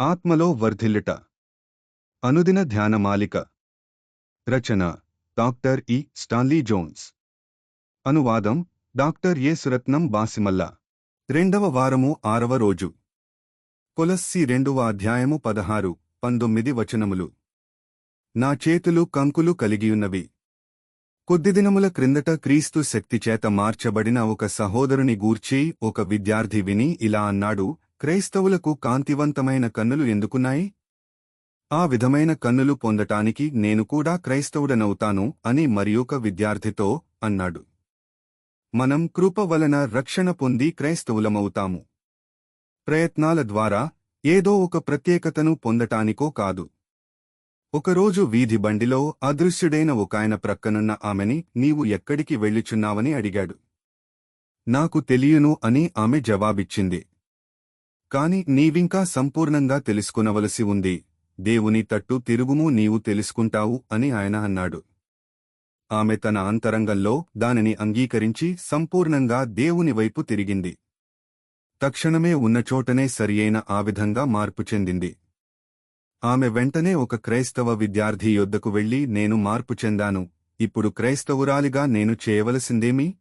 ఆత్మలో వర్ధిల్లుట. అనుదిన ధ్యానమాలిక రచన డాక్టర్ ఇ. Stanley Jones. అనువాదం డాక్టర్ ఏ. సురత్నం బాసిమల్ల. రెండవ వారము ఆరవ రోజు. కొలస్సి రెండవ అధ్యాయము పదహారు పంతొమ్మిది వచనములు. నా చేతులు కంకులు కలిగియున్నవి. కొద్ది దినముల క్రిందట క్రీస్తు శక్తిచేత మార్చబడిన ఒక సహోదరుని గూర్చి ఒక విద్యార్థి విని ఇలా అన్నాడు క్రైస్తవులకు కాంతివంతమైన కన్నులు ఎందుకున్నాయి? ఆ విధమైన కన్నులు పొందటానికి నేను కూడా క్రైస్తవుడనవుతాను అని మరియొక విద్యార్థితో అన్నాడు. మనం కృప వలన రక్షణ పొంది క్రైస్తవులమవుతాము. ప్రయత్నాల ద్వారా ఏదో ఒక ప్రత్యేకతను పొందటానికో కాదు. ఒకరోజు వీధి బండిలో అదృశ్యుడైన ఒకాయన ప్రక్కనున్న ఆమెని నీవు ఎక్కడికి వెళ్ళుచున్నావని అడిగాడు. నాకు తెలియను అని ఆమె జవాబిచ్చింది. కాని నీవింకా సంపూర్ణంగా తెలుసుకునవలసి ఉంది. దేవుని తట్టు తిరుగుము నీవు తెలుసుకుంటావు అని ఆయన అన్నాడు. ఆమె తన అంతరంగంలో దానిని అంగీకరించి సంపూర్ణంగా దేవుని వైపు తిరిగింది. తక్షణమే ఉన్నచోటనే సరియైన ఆ విధంగా మార్పు చెందింది. ఆమె వెంటనే ఒక క్రైస్తవ విద్యార్థి యొద్దకు వెళ్ళి నేను మార్పు చెందాను. ఇప్పుడు క్రైస్తవురాలిగా నేను చేయవలసిందేమి?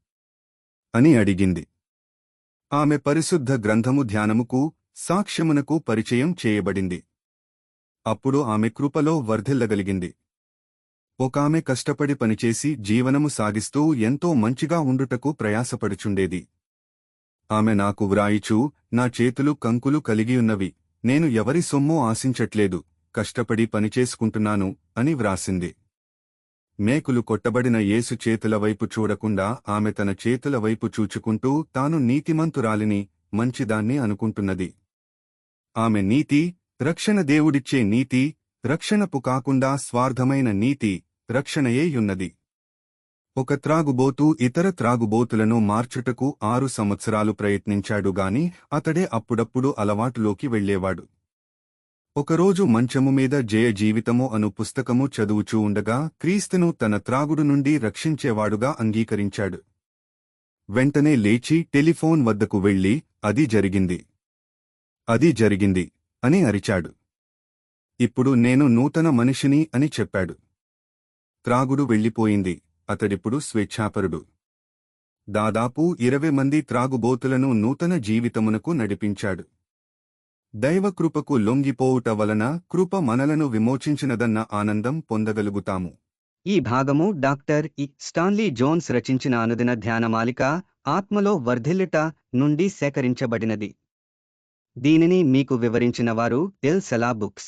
అని అడిగింది. ఆమె పరిశుద్ధ గ్రంథము ధ్యానముకు సాక్ష్యమునకు పరిచయం చేయబడింది. అప్పుడు ఆమె కృపలో వర్ధిల్లగలిగింది. ఒకామె కష్టపడి పనిచేసి జీవనము సాగిస్తూ ఎంతో మంచిగా ఉండుటకు ప్రయాసపడుచుండేది. ఆమె నాకు వ్రాయిచూ నా చేతులు కంకులు కలిగియున్నవి నేను ఎవరి సొమ్ము ఆశించట్లేదు కష్టపడి పనిచేసుకుంటున్నాను అని వ్రాసింది. మేకులు కొట్టబడిన యేసు చేతుల వైపు చూడకుండా ఆమె తన చేతుల వైపు చూచుకుంటూ తాను నీతిమంతురాలిని మంచిదాన్ని అనుకుంటున్నది. ఆమె నీతి రక్షణ దేవుడిచ్చే నీతి రక్షణపు కాకుండా స్వార్థమైన నీతి రక్షణయేయున్నది ఒక త్రాగుబోతు ఇతర త్రాగుబోతులను మార్చుటకు ఆరు సంవత్సరాలు ప్రయత్నించాడు గాని అతడే అప్పుడప్పుడు అలవాటులోకి వెళ్ళేవాడు ఒకరోజు మంచము మీద జయ జీవితము అను పుస్తకము చదువుచూ ఉండగా క్రీస్తును తన త్రాగుడు నుండి రక్షించేవాడుగా అంగీకరించాడు. వెంటనే లేచి టెలిఫోన్ వద్దకు వెళ్ళి అది జరిగింది. అది జరిగింది అని అరిచాడు. ఇప్పుడు నేను నూతన మనిషిని అని చెప్పాడు. త్రాగుడు వెళ్ళిపోయింది అతడిప్పుడు స్వేచ్ఛాపరుడు. దాదాపు ఇరవై మంది త్రాగుబోతులను నూతన జీవితమునకు నడిపించాడు. దైవకృపకు లొంగిపోవుట వలన కృప మనలను విమోచించినదన్న ఆనందం పొందగలుగుతాము. ఈ భాగము డాక్టర్ ఇ. స్టాన్లీ జోన్స్ రచించిన అనుదిన ధ్యానమాలిక ఆత్మలో వర్ధిల్లుట నుండి సేకరించబడినది. దీనిని మీకు వివరించిన వారు ఎల్ సెలా బుక్స్